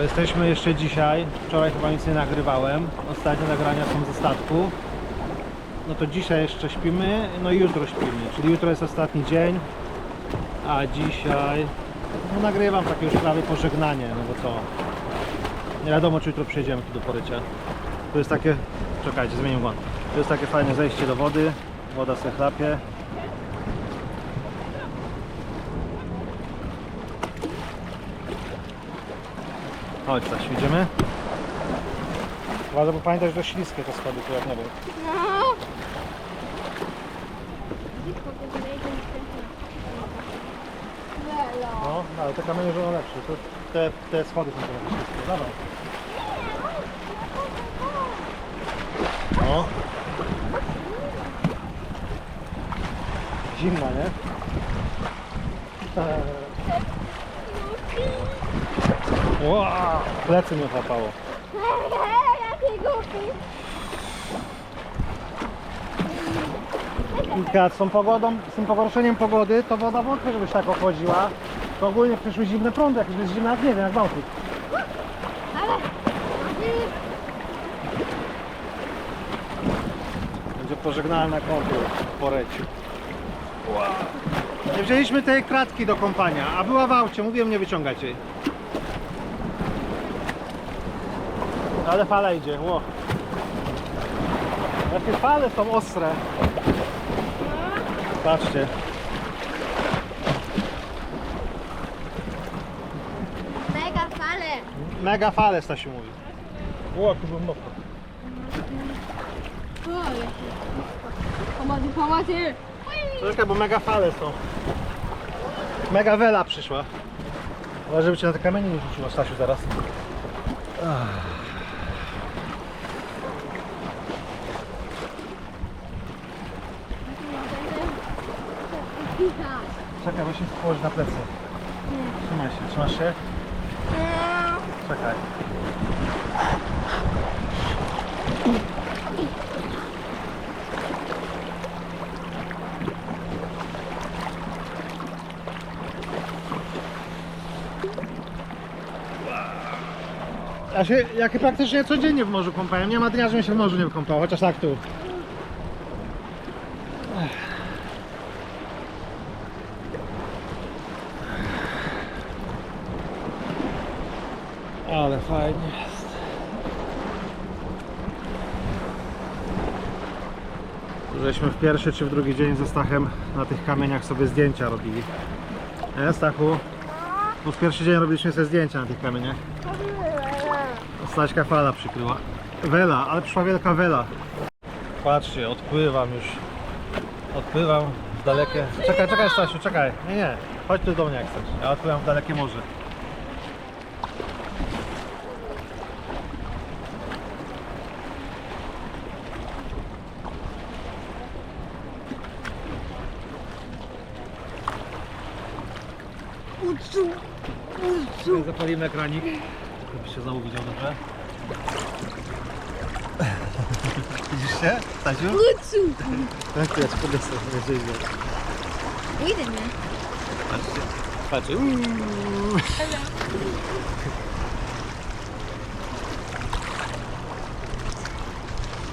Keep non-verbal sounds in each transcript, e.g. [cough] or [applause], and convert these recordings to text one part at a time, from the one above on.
Bo jesteśmy jeszcze dzisiaj. Wczoraj chyba nic nie nagrywałem. Ostatnie nagrania są ze statku. No to dzisiaj jeszcze śpimy, no i jutro śpimy. Czyli jutro jest ostatni dzień. A dzisiaj no nagrywam takie już prawie pożegnanie, no bo co? Nie wiadomo czy jutro przyjedziemy tu do Porycia. To jest takie, czekajcie, zmienię wąt. To jest takie fajne zejście do wody. Woda se chlapie. Chodź, Staś, idziemy. Uważaj, bo pamiętaj, że śliskie te schody, to jak nie wiem. No. Lelo. No, ale te kamienie są lepsze. To, te, te schody są trochę śliskie. Dawaj. No. Zimna, nie? [laughs] Wow, plecy mnie chapało. Jaki głupi. Kilka z tą pogodą, z tym pogorszeniem pogody, to woda wątpię, żebyś tak ochłodziła. To ogólnie przyszły zimne prądy, jakieś jest zimne, jak nie wiem, jak Bałtyk. Ale... Będzie pożegnalna kąpiel w poreciu. Nie wzięliśmy tej kratki do kąpania, a była w aucie, mówiłem nie wyciągać jej. Ale fala idzie, ło. Jakie fale są ostre. Patrzcie. Mega fale. Mega fale, Stasiu mówi. Ło, tu był mokro. Pomocy, pomocy. Czekaj, bo mega fale są. Mega wela przyszła. Ale żeby cię na te kamienie nie rzuciło, Stasiu, zaraz. Czekaj, bo się położy na plecy. Trzymaj się, trzymasz się? Czekaj. Ja się, jak praktycznie codziennie w morzu kąpałem. Nie ma dnia, żebym się w morzu nie kąpał, chociaż tak tu. Ale fajnie jest. Żeśmy w pierwszy czy w drugi dzień ze Stachem na tych kamieniach sobie zdjęcia robili. Nie, Stachu? Bo w pierwszy dzień robiliśmy sobie zdjęcia na tych kamieniach. Staśka fala przykryła. Wela, ale przyszła wielka wela. Patrzcie, odpływam już. Odpływam w dalekie... Czekaj, czekaj Stasiu, czekaj. Nie, nie. Chodź tu do mnie jak chcesz. Ja odpływam w dalekie morze. Ucu. Ucu. Zapalimy ekranik, żebyś się znowu widział dobrze. [laughs] Widzisz się, Stasiu? Ucu. Tak, ja ci podniosę, nie widzę. Idę, nie? Patrzcie. Patrzcie.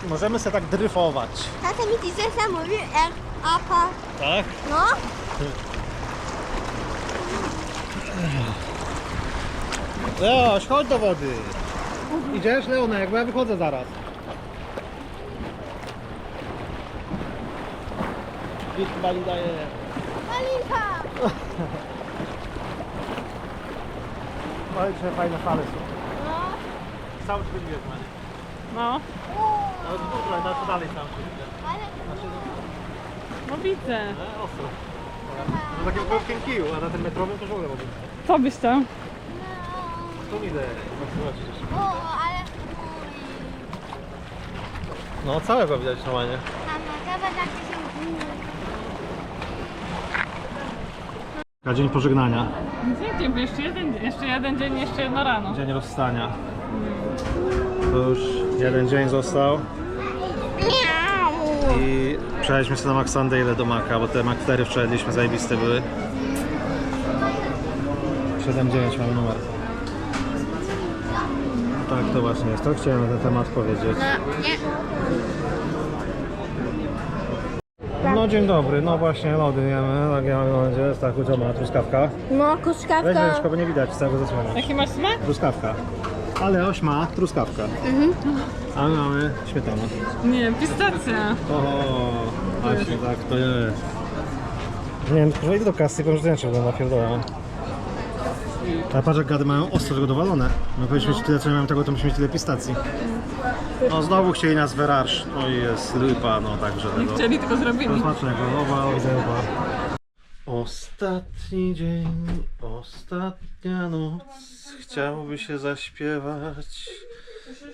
Możemy sobie tak dryfować. Tata mi dzisiaj sam mówił, jak apa. Tak? No? [laughs] Leoś, chodź do wody. Idziesz, Leonek, bo ja wychodzę zaraz. Wit Bali daje. Malinka. Ale dzisiaj fajne fale są. No. Cały czas będzie wiedzmany. No, Ale tutaj, znaczy dalej cały czas widzę. Ale... Znaczy, no widzę. no, ostro. Na takim krótkim kiju, a na tym metrowym też w ogóle mogę. Co byś tam? No. Tu zobaczysz. O, ale... No całego widać normalnie. Mama, chyba takie są... Na dzień pożegnania, Dzień, bo jeszcze jeden, jeszcze jeden dzień, jeszcze jedno rano. dzień rozstania. To już jeden dzień został i przejechaliśmy sobie na Max do Maka, bo te Mac 4 wczoraj jedliśmy, zajebiste były. 7-9 mamy numer. Tak, to właśnie jest. To chciałem na ten temat powiedzieć. No. No dzień dobry, no właśnie lody jemy, tak ja będzie, tak co ma truskawka. No, Weź kuskawka. ręczko, bo nie widać całego zasłania. Jaki masz smak? Truskawka. Ale oś ma truskawka. A my mamy śmietanę. Nie, pistacja. O, właśnie tak to jest. Nie wiem, tylko idę do kasy, bo już zdjęcie będę napierdolone. A patrz jak gady mają ostro tego dowalone. No powinniśmy mieć tyle co ja mam tego, to musimy mieć tyle pistacji. No znowu chcieli nas werarsz. No i jest rypa, no także Nie tego. chcieli, tylko zrobili. Smacznego, oba, widzę Ostatni dzień, ostatnia noc, chciałby się zaśpiewać.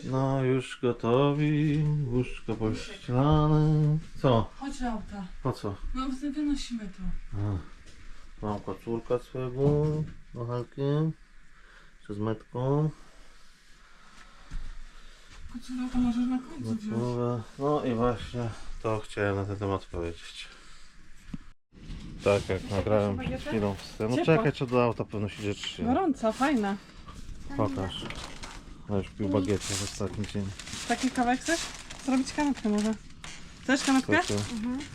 No już gotowi, łóżko pościelane. Co? Chodź auta. Po co? No, wynosimy to. Mam kocurka swojego, kochankiem, czy z metką. Kocura to możesz na końcu wziąć. Dobra. No i właśnie to chciałem na ten temat powiedzieć. Tak jak nagrałem przed chwilą wstęp. No Ciepło. czekaj, czy do auta pewno się rzeczy. Gorąca, fajna. Pokaż. No już pił bagietę w ostatnim dzień. Taki kawałek chcesz? Zrobić kanapkę może. Chcesz kanapkę? Ty?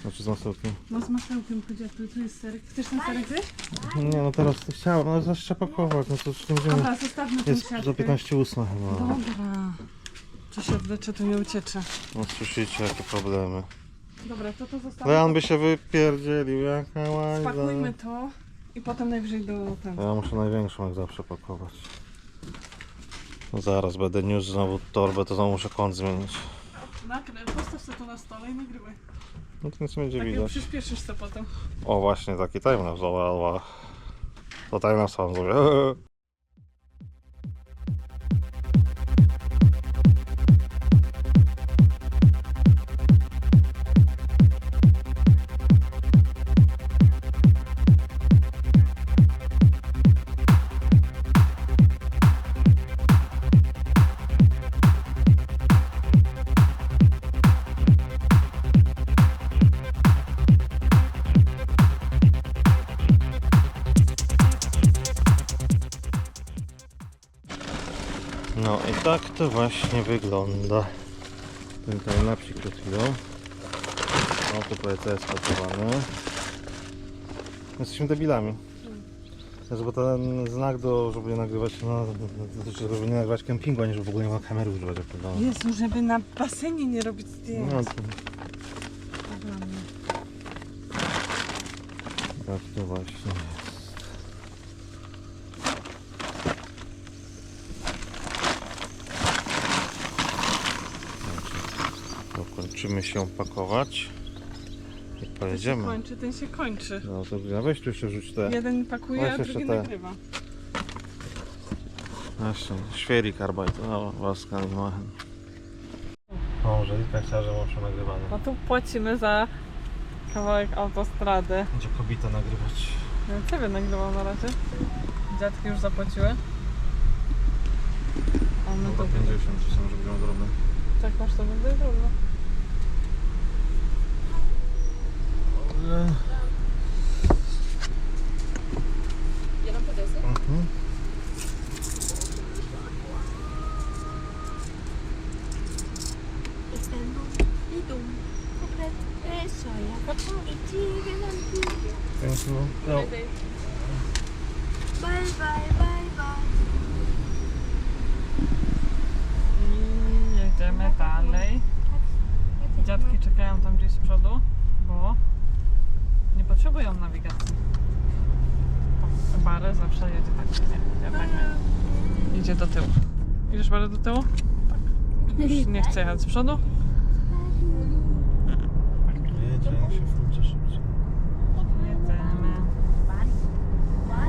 Znaczy z masełkiem. No z masełkiem chodzi, a tu, tu jest serek. Chcesz ten serek zjeść? Nie no teraz to chciałem, no zaraz trzeba pakować, no to już nie będziemy... Dobra, zostawmy tą Jest siatkę. za 15 ósma chyba. Dobra. Co się odlecze, to nie uciecze. No słyszycie jakie problemy. Dobra, to to zostawmy. Leon by się wypierdzielił, jaka łajza. Spakujmy to i potem najwyżej do ten. Ja muszę największą jak zawsze pakować. No zaraz będę niósł znowu torbę, to znowu muszę kąt zmienić. Sobie to na stole i nagrywaj. No to nic nie będzie Tak jak widać. przyspieszysz to potem. O właśnie, taki timelapse, dobra, To timelapse mam zrobię. To właśnie wygląda. Ten timelapsik przed chwilą. No to PEC jest spakowany. Jesteśmy debilami. Znaczy, bo ten znak do, żeby nie nagrywać, no, żeby nie nagrywać kempingu, a nie żeby w ogóle nie ma kamery używać. jak to. Jezu, żeby na basenie nie robić zdjęć. No to, tak to właśnie jest. To kończymy się pakować i Ten się pojedziemy. kończy, ten się kończy. No to ja weź tu jeszcze wrzuć te. Jeden pakuje, Weź a drugi te. nagrywa. Właśnie, Schwierig Arbeit, no was kann ich machen. O, że Litka chciała, że muszę nagrywane. No tu płacimy za kawałek autostrady. Będzie kobieta nagrywać. Ja ciebie nagrywam na razie. Dziadki już zapłaciły. A my to... 50 czy są, żeby ją drobne. Tak masz to będę trudno. Mhm. Jestem dum i dum. Kupret soja. I ciebie nam piję. No. Bye, bye, bye, bye. I jedziemy dalej. Dziadki czekają tam gdzieś z przodu, bo nie potrzebują nawigacji. Bary zawsze jedzie tak, nie, jednak nie. Idzie do tyłu. Idziesz Bary do tyłu? Tak. Już nie chce jechać z przodu? Jedzie, jak się włącza szybciej. Jedziemy. Dobra,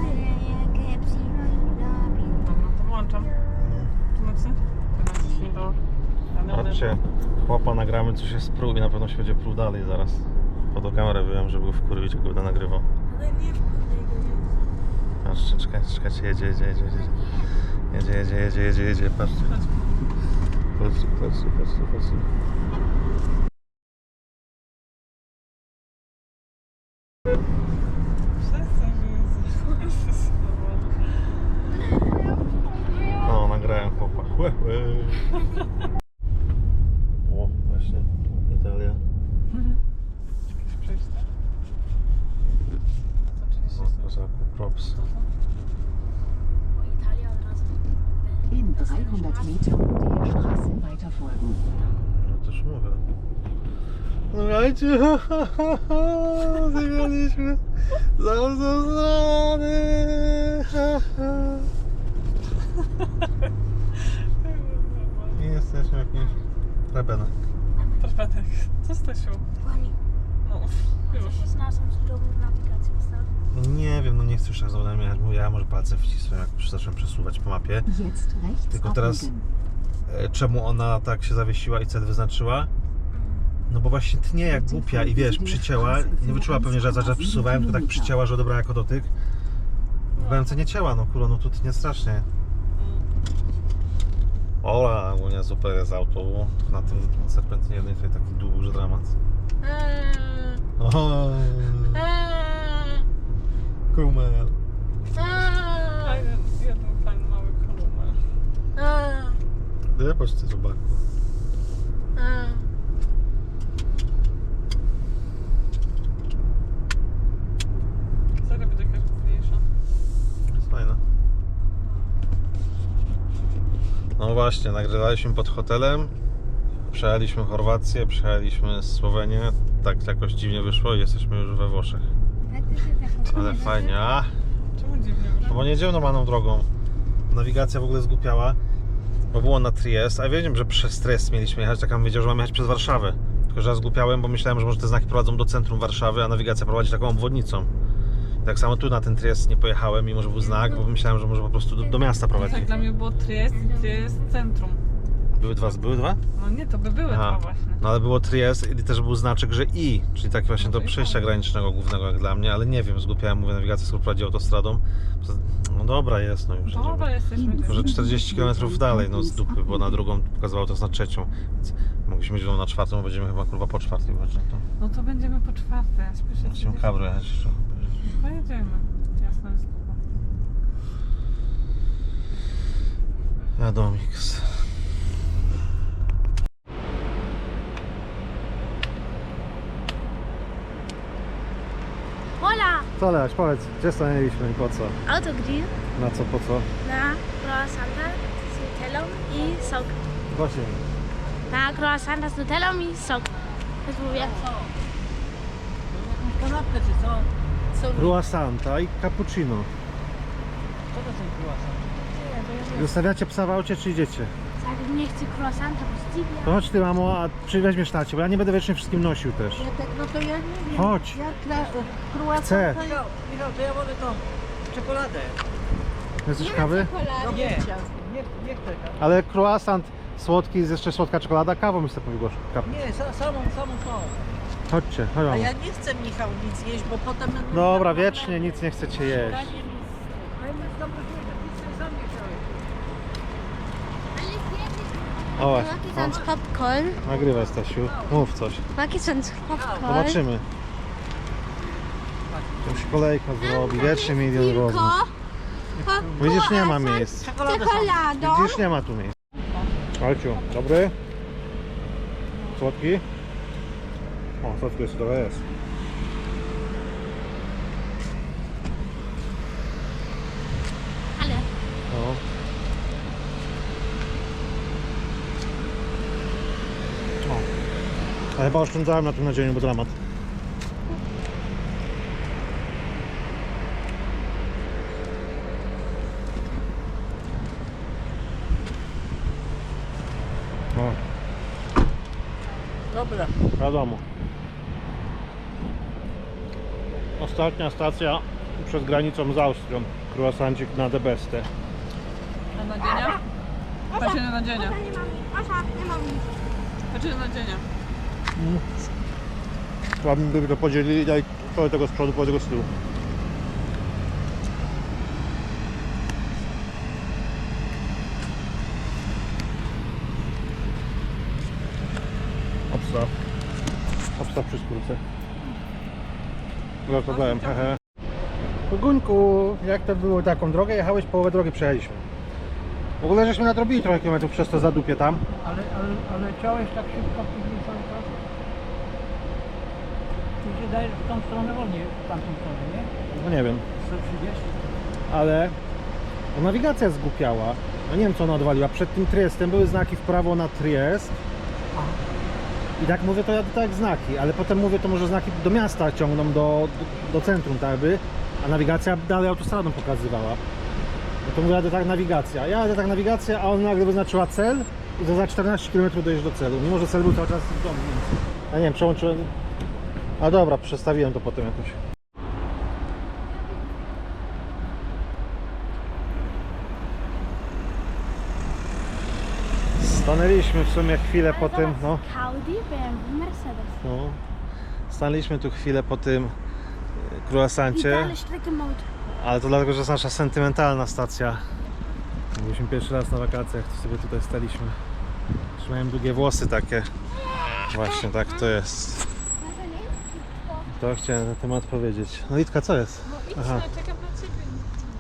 Dobra, to włączam. Tu nacisnąć? Tu naciśnij do... Patrzcie, chłopa nagramy, co się sprół i na pewno się będzie pruł dalej zaraz. Po to kamerę wyjąłem, żeby go wkurwić, jak go będę nagrywał. Ale nie wkładaj go, nie. Patrzcie, czekajcie, czekajcie, jedzie, jedzie, jedzie, jedzie. Jedzie, jedzie, jedzie, jedzie, jedzie, patrzcie. Chodź. Patrzcie, patrzcie, patrzcie, patrzcie. Przestań mnie O, nagrałem chłopa. Łe, łe. O, właśnie, Italia. Jakieś przejście. No, kozaku, props. Italia od razu. In 300 Metern folgen. No też mówię. Słuchajcie, zagraliśmy Zamzozany. I jesteśmy jakimś rebenem. Perfetek. Co Stasiu? Pani, No, już. coś jest naszą cudową nawigacją, tak? No nie wiem, no nie chcę już tak znowu jechać, bo ja może palce wcisłem, jak już zacząłem przesuwać po mapie. Jetzt rechts Tylko teraz- abbiegen. E, Czemu ona tak się zawiesiła i cel wyznaczyła? No bo właśnie tnie jak głupia i wiesz, przycięła, nie wyczuła pewnie, że ja zaraz przesuwałem, tylko tak przycięła, że odebrała jako dotyk. W BMC nie cięła, no kurwa, no tu tnie strasznie. Ola, ogólnie super jest auto, na tym serpentynie jednej tutaj taki duży dramat. O, kumel. Fajny, jeden fajny mały kolumer. Nie, patrzcie, zobacz. eee. Serio będzie jakaś mniejsza. Jest fajne. No właśnie, nagrywaliśmy pod hotelem. Przejechaliśmy Chorwację, przejechaliśmy Słowenię. Tak jakoś dziwnie wyszło i jesteśmy już we Włoszech. Ale fajnie, a? Czemu dziwnie No wyszło? bo nie jedziemy normalną drogą. Nawigacja w ogóle zgłupiała, bo było na Triest, a wiedziałem, że przez Triest mieliśmy jechać, tak ja wiedział, że mamy jechać przez Warszawę. Tylko, że ja zgłupiałem, bo myślałem, że może te znaki prowadzą do centrum Warszawy, a nawigacja prowadzi taką obwodnicą. Tak samo tu na ten Triest nie pojechałem, mimo że był znak, bo myślałem, że może po prostu do, do miasta prowadzi. Tak dla mnie było Triest i Triest centrum. Były dwa, były dwa? No nie, to by były Aha. dwa właśnie. No ale było Triest i też był znaczek, że I, czyli taki właśnie do przejścia granicznego głównego jak dla mnie, ale nie wiem, zgupiałem, mówię, nawigacja skoro prowadzi autostradą. No dobra jest, no już jedziemy. Dobra, jesteśmy gdzieś. Może 40 km dalej, no z dupy, bo na drugą pokazywało to na trzecią. Więc mogliśmy iść na czwartą, bo będziemy chyba kurwa po czwartej właśnie to. No to będziemy po czwarte. Śpieszę Chciałem się. kabro jechać jeszcze. Pojedziemy. Jasne jest spoko. Co Leaś, powiedz, gdzie stanęliśmy i po co? Autogrill Na co, po co? na croissanta z nutellą i sok. Właśnie. Na croissanta z nutellą i sok. Już mówię. Kanapkę czy co? Co, Croissanta i cappuccino. co to są croissant? Zostawiacie psa w aucie czy idziecie? Nie chcę croissanta, bo zdziwia. To chodź ty mamo, a przyweźmiesz tacie, bo ja nie będę wiecznie wszystkim nosił też. Ja tak, no to ja nie wiem. Chodź. Ja kla, croissant Chcę. to Michał, Michał, to ja wolę tą czekoladę. Jesteś kawy? No nie, nie, nie chcę. Ale croissant słodki, jest jeszcze słodka czekolada, kawą mi sobie powiegło. Nie, sa, samą, samą tą. Chodźcie, chodź A mamo. ja nie chcę Michał nic jeść, bo potem... Dobra, wiecznie nic nie chcecie jeść. Ale jest dobrze, że nic sam nie chciałeś. O właśnie, Jaki sonst Popcorn? nagrywaj Stasiu, mów coś. Jaki sonst Popcorn? Zobaczymy. To się kolejka zrobi, wiecznie milion rozmów. Widzisz, nie ma miejsc. Czekoladą. Widzisz, nie ma tu miejsc. Alciu, dobry? Słodki? O, słodki jest, trochę jest. Ale No. O. A chyba oszczędzałem na tym nadzieniu, bo dramat. O, Dobra. wiadomo. Ostatnia stacja przed granicą z Austrią. Croissancik na The Beste. Na nadzienia? Patrzcie na nadzienia. nie mam nic. Patrzcie na nadzienia. Chyba by to podzielili, daj połowę tego z przodu, połowę tego z tyłu. Obstaw. Obstaw przy skórce. Gratulowałem, hehe. Guńku, jak to było taką drogę? Jechałeś, połowę drogi przejechaliśmy. W ogóle żeśmy nadrobili trochę kilometrów przez to zadupie tam. Ale, ale, ale chciałeś tak szybko 50 mi się że w tą stronę wolniej, w tamtą stronę, nie? No nie wiem, 130? ale no, nawigacja zgłupiała. No nie wiem co ona odwaliła. Przed tym Triestem były znaki w prawo na Triest. I tak mówię, to jadę tak jak znaki, ale potem mówię, to może znaki do miasta ciągną, do, do, do centrum, tak by, a nawigacja dalej autostradą pokazywała. No to mówię, jadę tak nawigacja. Ja jadę tak nawigacja, a ona nagle wyznaczyła cel i za- 14 km dojeżdża do celu, mimo że cel był cały czas w domu. więc- Ja nie wiem, przełączyłem, a dobra, przestawiłem to potem jakoś. Stanęliśmy w sumie chwilę po tym, no, no. Stanęliśmy tu chwilę po tym e, croissancie, Streckenmotor. ale to dlatego, że jest nasza sentymentalna stacja. Byliśmy pierwszy raz na wakacjach, to sobie tutaj staliśmy. Miałem długie włosy takie. Właśnie tak to jest. To chciałem na temat powiedzieć. No Litka, co jest? Aha. czekam na ciebie.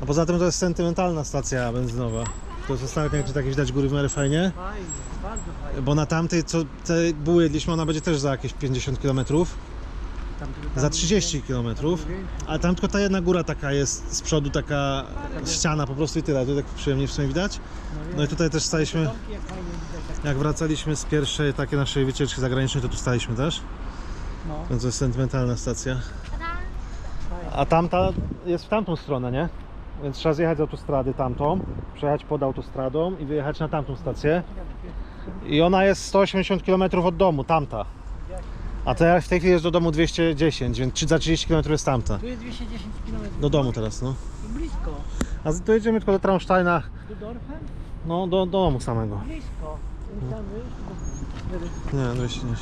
A poza tym to jest sentymentalna stacja benzynowa. To jest ostatnia, czy tak widać góry w miarę fajnie. Fajnie, bardzo fajnie. Bo na tamtej, co te były jedliśmy, ona będzie też za jakieś 50 km. Tam, tam, Za 30 km. Ale tam tylko ta jedna góra taka jest z przodu, taka ściana po prostu i tyle. Tu tak przyjemnie w sumie widać. No i tutaj też staliśmy, jak wracaliśmy z pierwszej takiej naszej wycieczki zagranicznej, to tu staliśmy też. No, Więc to jest sentymentalna stacja. A tamta jest w tamtą stronę, nie? Więc trzeba zjechać z autostrady tamtą, przejechać pod autostradą i wyjechać na tamtą stację. I ona jest 180 km od domu, tamta. A teraz w tej chwili jest do domu 210, więc za 30 km jest tamta. tu jest 210 km. Do domu teraz, no. Blisko. A tu jedziemy tylko do Traunsteina, Tu Dorfem? no do, do domu samego. Blisko. Tam wiesz, Nie, 210.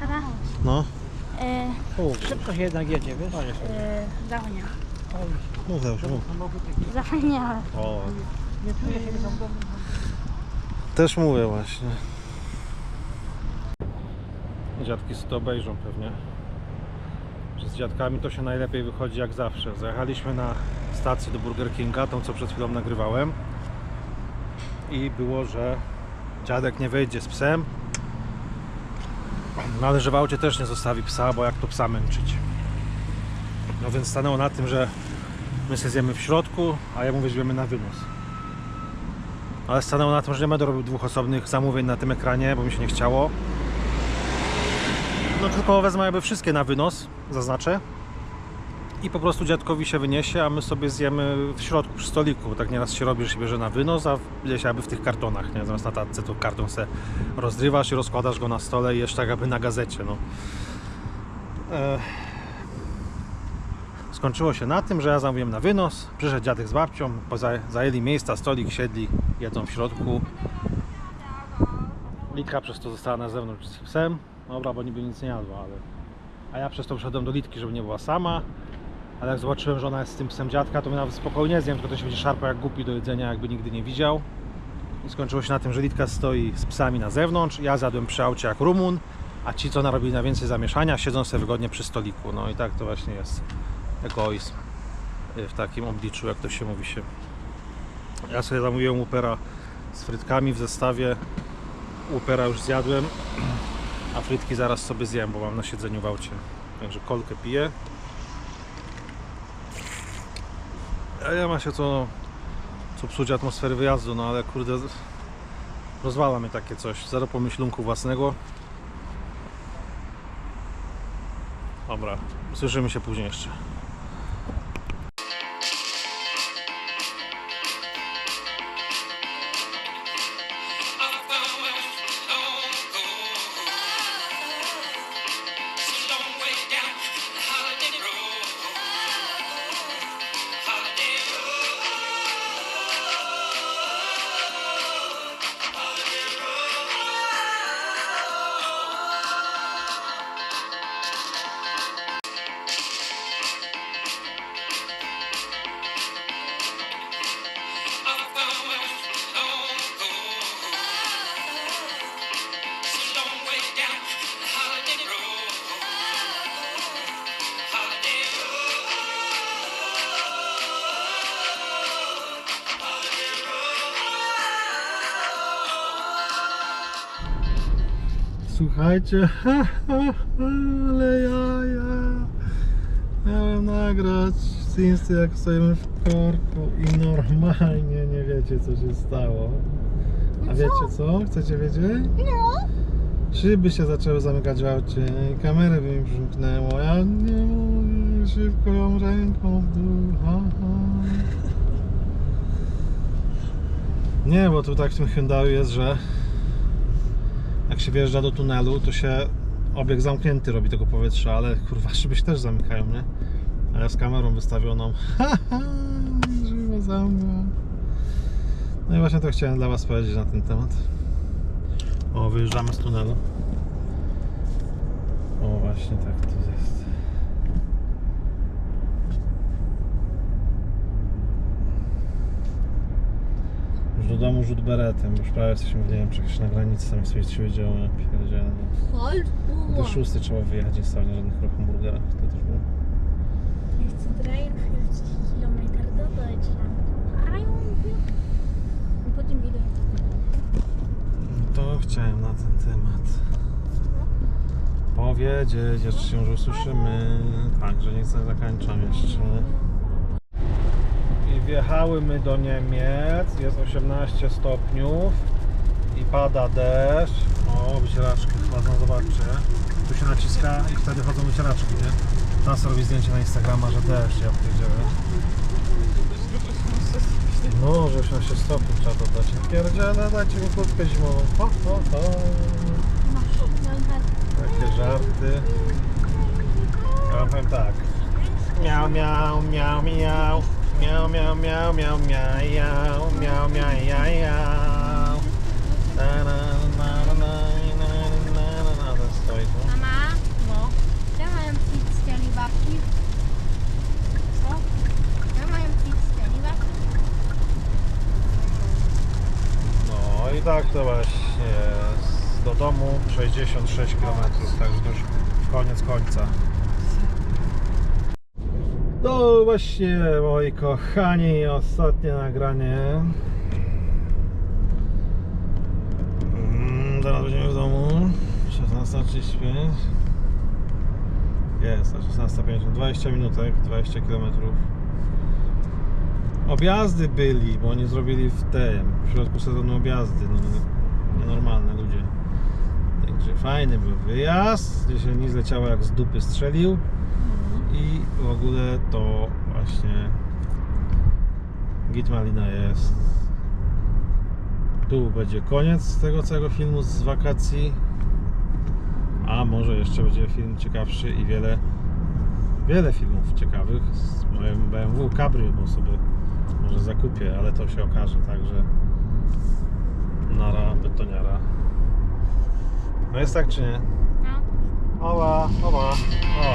Tata. No. E, Szybko się jednak jedzie, wiesz? e, zapomniałam. Mów Leuszu, mów. O, Nie czuję się też mówię właśnie. Dziadki sobie to obejrzą pewnie. Że z dziadkami to się najlepiej wychodzi jak zawsze. Zajechaliśmy na stację do Burger Kinga, tą co przed chwilą nagrywałem. I było, że dziadek nie wyjdzie z psem. No ale że w aucie też nie zostawi psa, bo jak to psa męczyć. No więc stanęło na tym, że my się zjemy w środku, a ja mu weźmiemy na wynos. Ale stanęło na tym, że nie będę robił dwóch osobnych zamówień na tym ekranie, bo mi się nie chciało. No tylko wezmę jakby wszystkie na wynos, zaznaczę. I po prostu dziadkowi się wyniesie, a my sobie zjemy w środku przy stoliku. Tak nieraz się robi, że się bierze na wynos, a jakby w tych kartonach, nie? Zamiast na tacce to karton se rozrywasz i rozkładasz go na stole i jesz tak jakby na gazecie, no. E... Skończyło się na tym, że ja zamówiłem na wynos, przyszedł dziadek z babcią, zajęli miejsca, stolik, siedli, jedzą w środku. Litka przez to została na zewnątrz z psem. Dobra, bo niby nic nie jadła, ale... A ja przez to wszedłem do Litki, żeby nie była sama. Ale jak zobaczyłem, że ona jest z tym psem dziadka, to my nawet spokojnie zjem, tylko to się będzie szarpał jak głupi do jedzenia, jakby nigdy nie widział. I skończyło się na tym, że Litka stoi z psami na zewnątrz, ja zjadłem przy aucie jak Rumun, a ci, co narobili na więcej zamieszania, siedzą sobie wygodnie przy stoliku. No i tak to właśnie jest egoizm y, w takim obliczu, jak to się mówi się. Ja sobie zamówiłem upera z frytkami w zestawie. Upera już zjadłem, [clears throat] a frytki zaraz sobie zjem, bo mam na siedzeniu w aucie. Także kolkę piję. A ja ma się co, co psuć atmosfery wyjazdu, no ale kurde, rozwala mnie takie coś. Zero pomyślunku własnego. Dobra, słyszymy się później jeszcze. Słuchajcie, [laughs] ale ja, ja miałem nagrać z Insty jak stoimy w korku i normalnie nie wiecie co się stało. A wiecie co? Chcecie wiedzieć? No. Szyby się zaczęły zamykać w aucie i kamerę by mi przymknęło. Ja nie mogę szybko ją ręką w dół. Ha, ha. Nie, bo tu tak w tym Hyundai jest, że się wjeżdża do tunelu, to się obieg zamknięty robi tego powietrza, ale kurwa [laughs] szyby się też zamykają, nie? Ale z kamerą wystawioną. Ha, ha, żywo za mną. No i właśnie to chciałem dla Was powiedzieć na ten temat. O, wyjeżdżamy z tunelu. O, właśnie tak to jest. Już do domu rzut beretem, już prawie jesteśmy w Niemczech, jeszcze na granicy tam sobie się wiedziało, ja pierdzielę. no. Do szóstej trzeba wyjechać, nie stanie żadnych ruch hamburgerach, to też było. Jeszcze 43 km do Deutschland. 43. I potem wieder. To chciałem na ten temat powiedzieć, jeszcze się już usłyszymy. Także nie chcę zakończam jeszcze. I wjechały my do Niemiec, jest 18 stopniów i pada deszcz. O, wycieraczki wchodzą, zobaczcie. Tu się naciska i wtedy chodzą wycieraczki, nie? Nas robi zdjęcie na Instagrama, że deszcz, ja pierdzielę. No, że 18 stopni trzeba dodać. Pierdziele, dajcie mi kurtkę zimową. Ho, ho, ho. Takie żarty. Ja powiem tak. Miał, miał, miał, miał. Miał, miał, miał, miał, miał, miał, miał, miał. Na, na. Mama, No. gdzie mają pizzę babki? Co? Gdzie mają pizzę babki? No i tak to właśnie jest. Do domu 66 km, także już koniec końca. No właśnie, moi kochani, ostatnie nagranie. Mm, Zaraz będziemy w domu. 16.35. Jest, a 16.50. 20 minutek, 20 km. Objazdy byli, bo oni zrobili w tym, w środku sezonu objazdy, no nienormalne ludzie. Także fajny był wyjazd, gdzie się nic leciało jak z dupy strzelił i w ogóle to właśnie Gitmalina jest. Tu będzie koniec tego całego filmu z wakacji, a może jeszcze będzie film ciekawszy i wiele, wiele filmów ciekawych z moim BMW Cabrio, bo sobie może zakupię, ale to się okaże, także nara, betoniara. No jest tak czy nie? No. Oła, oła, oła.